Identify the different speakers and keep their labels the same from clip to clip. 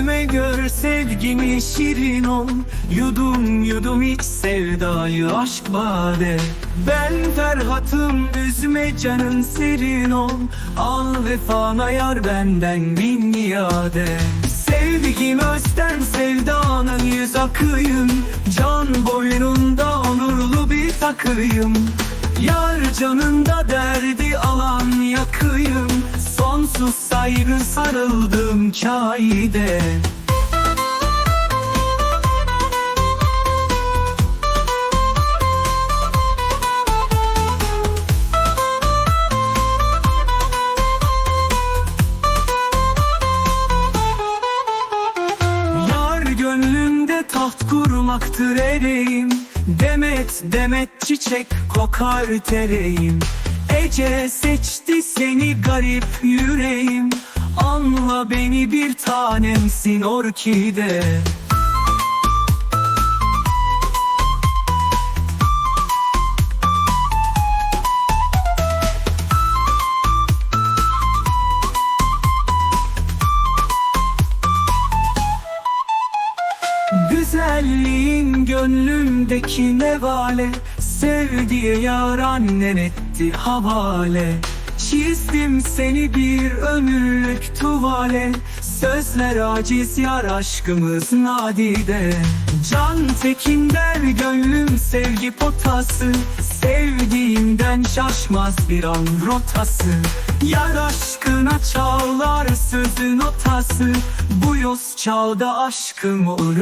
Speaker 1: Gönlüme gör sevgimi şirin ol. Yudum yudum iç sevdayı aşk bade. Ben Ferhat'ım üzme canın serin ol. Al vefana yar benden bin iade. Sevgim özden sevdanın yüz akıyım. Can boynunda onurlu bir takıyım. Yar canında derdi alan yakıyım Sonsuz saygı sarıldım kaide Yar gönlümde taht kurmaktır ereğim Demet demet çiçek kokar tereğim Ece seçti seni garip yüreğim. Anla beni bir tanemsin orkide. Güzelliğin gönlümdeki nevale Sevdiği yar annen etti havale Çizdim seni bir ömürlük tuvale. Sözler aciz yar aşkımız nadide. Can tekinden gönlüm sevgi potası. Sevdiğimden şaşmaz bir an rotası. Yar aşkına çağlar sözün otası Bu yoz çağda aşkım olur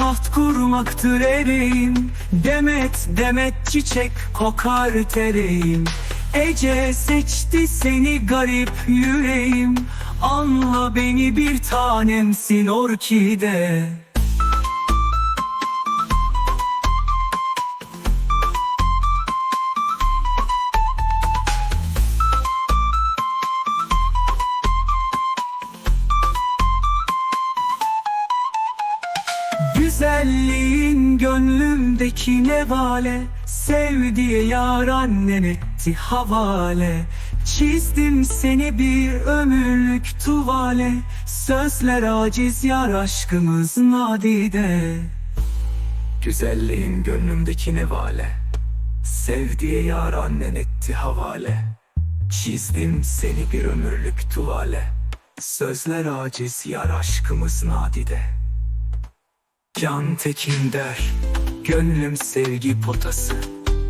Speaker 1: taht kurmaktır ereğim Demet demet çiçek kokar tereğim Ece seçti seni garip yüreğim. Anla beni bir tanemsin orkide Güzelliğin gönlümdeki nevale Sevdiği yar annen etti havale. Çizdim seni bir ömürlük tuvale Sözler aciz yar aşkımız nadide. Güzelliğin gönlümdeki nevale Sevdiği yar annen etti havale. Çizdim seni bir ömürlük tuvale Sözler aciz yar aşkımız nadide Can tekin der Gönlüm sevgi potası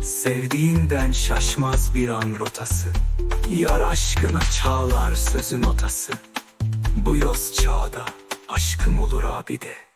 Speaker 1: Sevdiğinden şaşmaz bir an rotası. Yar aşkına çağlar sözün otası Bu yoz çağda aşkım olur abide